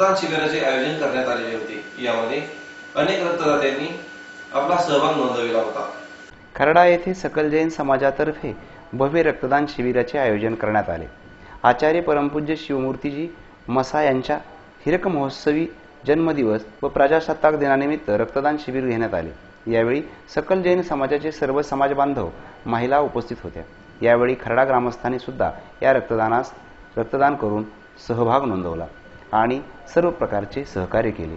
रक्तदान शिबिराचे आयोजन करण्यात आलेले होते. यामध्ये अनेक रक्तदात्यांनी आपला सहभाग नोंदविला होता. खरडा येथे सकल जैन समाजातर्फे भव्य रक्तदान शिबिराचे आयोजन करण्यात आले. आचार्य परमपूज्य शिवमूर्तीजी मसा यांच्या हिरक महोत्सवी जन्मदिवस व प्रजासत्ताक दिनानिमित्त रक्तदान शिबिर घेण्यात आले. यावेळी सकल जैन समाजाचे सर्व समाज बांधव महिला उपस्थित होत्या. यावेळी खरडा ग्रामस्थांनी सुद्धा या रक्तदानास रक्तदान करून सहभाग नोंदवला. आणि सर्व प्रकारचे सहकार्य केले.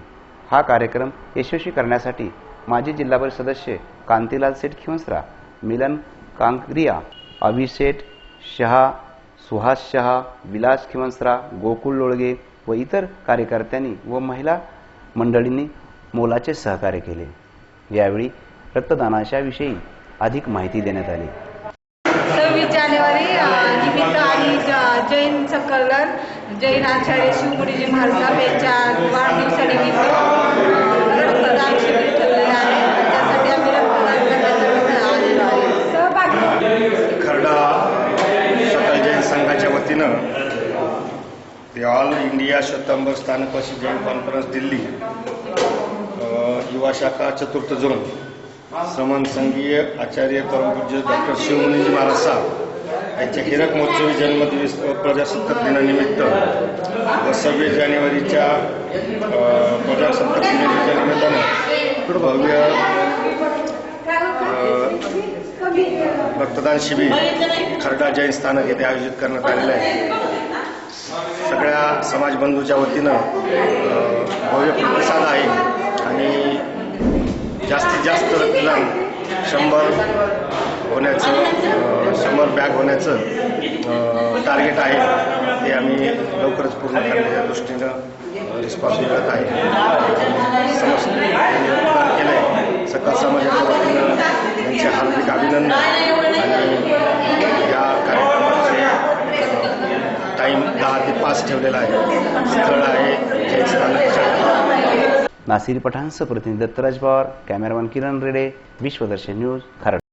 हा कार्यक्रम यशस्वी करण्यासाठी माजी जिल्हा परिषद सदस्य कांतीलाल सेठ खिवसरा मिलन कांक्रिया अभिषेठ शहा सुहास शहा विलास खिवसरा गोकुळ लोळगे व इतर कार्यकर्त्यांनी व महिला मंडळींनी मोलाचे सहकार्य केले. यावेळी रक्तदानाच्या विषयी अधिक माहिती देण्यात आली. सव्वीस जानेवारी निमित्त आणि जैन सकलन जैन आचार्य शिवगुरुजी महाराज यांच्या वाढदिवसानिमित्त अ, रक्तदान शिबिर आहे. त्यासाठी आम्ही रक्तदान सहभागी. खरडा सकल जैन संघाच्या वतीनं ते all India Shwetambar Sthanakvasi Jain conference Delhi युवा शाखा चतुर्थ झोन श्रमण संघीय आचार्य परमपूज्य डॉक्टर शिवमुनीजी महाराज साहेब यांच्या हिरक महोत्सवी जन्मदिवस प्रजासत्ताक दिनानिमित्त व सव्वीस जानेवारीच्या प्रजासत्ताक दिनाच्या निमित्तानं भव्य रक्तदान शिबिर खरडा जैन स्थानक येथे आयोजित करण्यात आलेलं आहे. सगळ्या समाज बंधूच्या वतीनं भव्य प्रतिसाद आहे आणि जास्तीत जास्त रक्तदान शंभर होण्याचं शंभर बॅग होण्याचं टार्गेट आहे. ते आम्ही लवकरच पूर्ण करण्याच्या दृष्टीनं रिस्पॉन्स मिळत आहे समस्त यांनी रक्तदान केलं आहे. सकल समाजाच्या वतीनं त्यांचे हार्दिक अभिनंदन आणि या कार्यक्रमाचे टाईम दहा ते पाच ठेवलेला आहे. स्थळ आहे जैन स्थानक नासिर पठाणसह प्रतिनिधी दत्तराज पवार कॅमेरामन किरण रेडे विश्वदर्शन न्यूज खरड.